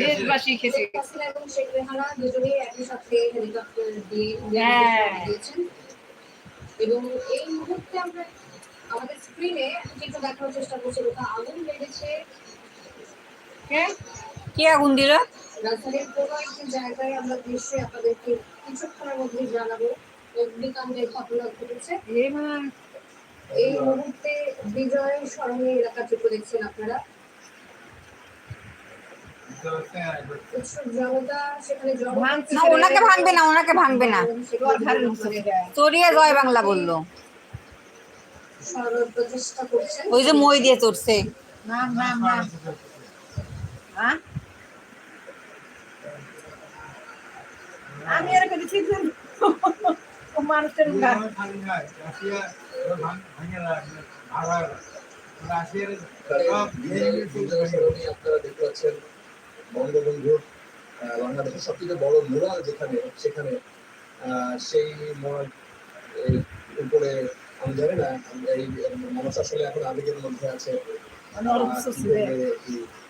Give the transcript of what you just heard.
দেশবাসী খেতে এবং শেখ রেহানা দুজনেই একই সাথে হেলিকপ্টার দিয়ে হ্যাঁ। এই মুহূর্তে আমরা আমাদের স্ক্রিনে যেটা দেখার চেষ্টা করছি ওটা আগুন লেগেছে হ্যাঁ? কি আগুন দিল? রাজধানীর কোনো একটি জায়গায় আমরা দৃশ্যে আপনাদেরকে কিছুক্ষণের মধ্যেই জানাব অগ্নিকাণ্ডের ঘটনা ঘটেছে। এই মুহূর্তে বিজয় স্মরণে এলাকা চিত্র দেখছেন আপনারা। না ওনাকে ভাঙবে না ওনাকে ভাঙবে না। চড়িয়ে জয় বাংলা বলল। ওই যে মই দিয়ে চড়ছে। হ্যাঁ? আমি আর কিছু মানুষের গান আপনারা দেখতে পাচ্ছেন। বঙ্গবন্ধুর আহ, বাংলাদেশের সবথেকে বড় মোরাল যেখানে সেখানে আহ, সেই মোরাল উপরে আমি জানি না এই মানুষ আসলে এখন আবেগের মধ্যে আছে।